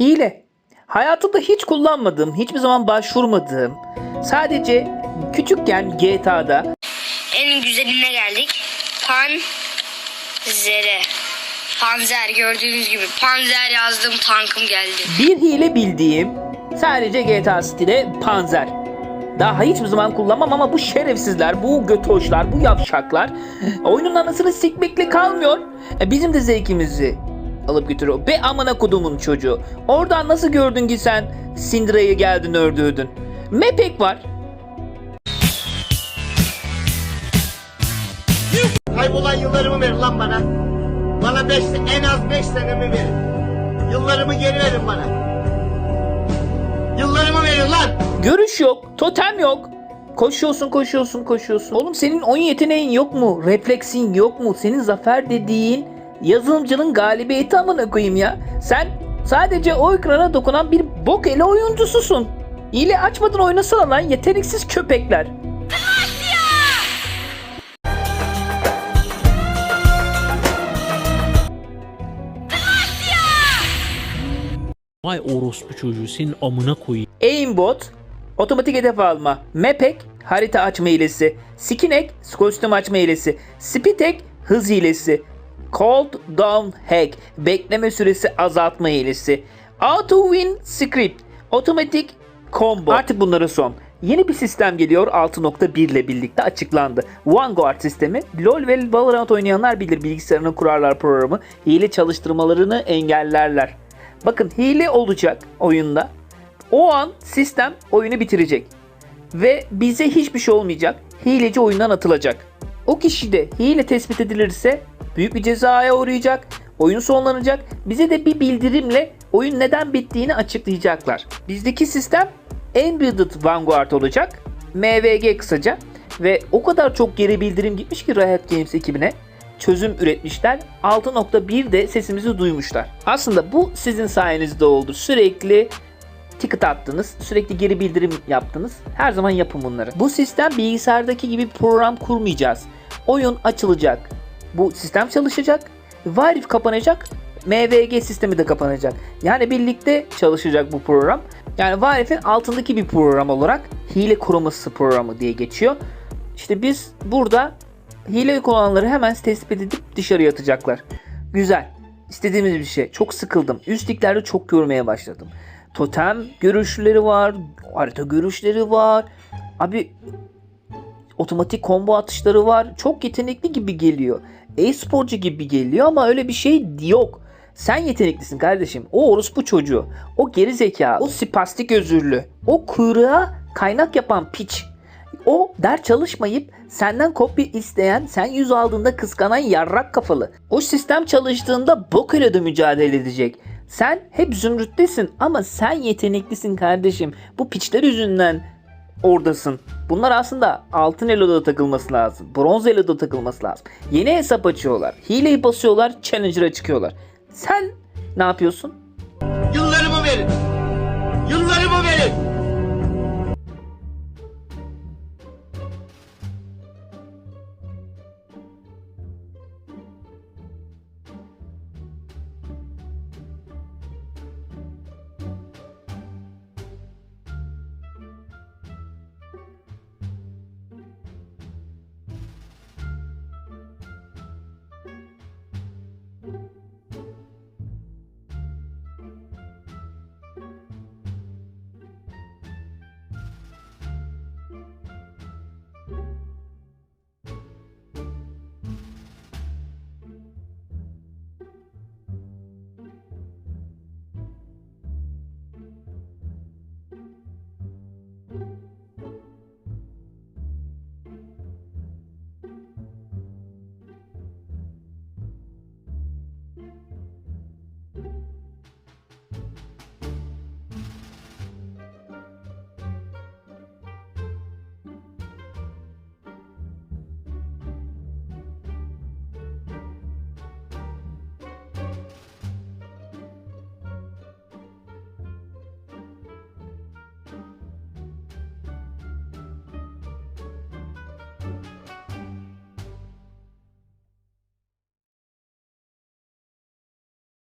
Hile. Hayatımda hiç kullanmadığım, hiçbir zaman başvurmadığım, sadece küçükken GTA'da En güzeline geldik. Panzer'e. Panzer gördüğünüz gibi Panzer yazdığım tankım geldi. bir hile bildiğim sadece GTA City'de Panzer. Daha hiçbir zaman kullanmam ama bu şerefsizler, bu götoşlar, bu yavşaklar oyunun anasını sikmekle kalmıyor. E, Bizim de zevkimizi alıp götürüyor. Be amına kodumun çocuğu. Oradan nasıl gördün ki sen Syndra'yı geldin öldürdün. Mepek var. Kaybolan yıllarımı verin lan bana. Bana beş, en az 5 senemi verin. Yıllarımı geri verin bana. Yıllarımı verin lan. Görüş yok, totem yok. Koşuyorsun, koşuyorsun, koşuyorsun. Oğlum senin oyun yeteneğin yok mu? Refleksin yok mu? Senin zafer dediğin yazılımcının galibiyeti amına koyayım ya. Sen sadece o ekrana dokunan bir bok ele oyuncususun. İle açmadan oynasana lan yeteneksiz köpekler. Vay orospu çocuğu senin amına koyayım. Aimbot, otomatik hedef alma. Mapek, harita açma hilesi. Skinek, kostüm açma hilesi. Spitek, hız hilesi. Cold Down Hack, bekleme süresi azaltma hilesi. Auto Win Script, otomatik combo. Artık bunların son. Yeni bir sistem geliyor 6.1 ile birlikte açıklandı. Vanguard sistemi. LoL ve Valorant oynayanlar bilir bilgisayarını kurarlar programı. Hile çalıştırmalarını engellerler. Bakın hile olacak oyunda. O an sistem oyunu bitirecek. Ve bize hiçbir şey olmayacak. Hileci oyundan atılacak. O kişi de hile tespit edilirse büyük bir cezaya uğrayacak. Oyun sonlanacak. Bize de bir bildirimle oyun neden bittiğini açıklayacaklar. Bizdeki sistem Embedded Vanguard olacak. MVG kısaca. Ve o kadar çok geri bildirim gitmiş ki Riot Games ekibine çözüm üretmişler. 6.1 de sesimizi duymuşlar. Aslında bu sizin sayenizde oldu. Sürekli ticket attınız, sürekli geri bildirim yaptınız. Her zaman yapın bunları. Bu sistem bilgisayardaki gibi program kurmayacağız. Oyun açılacak. Bu sistem çalışacak. Valve kapanacak. MVG sistemi de kapanacak. Yani birlikte çalışacak bu program. Yani Valve'in altındaki bir program olarak hile koruması programı diye geçiyor. İşte biz burada hile kullananları hemen tespit edip dışarıya atacaklar. Güzel. İstediğimiz bir şey. Çok sıkıldım. Üst liglerde çok görmeye başladım. Totem görüşleri var. Harita görüşleri var. Abi otomatik combo atışları var. Çok yetenekli gibi geliyor. E-sporcu gibi geliyor ama öyle bir şey yok. Sen yeteneklisin kardeşim. O orospu çocuğu. O geri zeka. O spastik özürlü. O kuyruğa kaynak yapan piç. O ders çalışmayıp senden kopya isteyen, sen yüz aldığında kıskanan yarrak kafalı. O sistem çalıştığında bok ile de mücadele edecek. Sen hep zümrüttesin ama sen yeteneklisin kardeşim. Bu piçler yüzünden oradasın. Bunlar aslında altın eloda takılması lazım. Bronz eloda takılması lazım. Yeni hesap açıyorlar. Hileyi basıyorlar. Challenger'a çıkıyorlar. Sen ne yapıyorsun? Yıllarımı verin.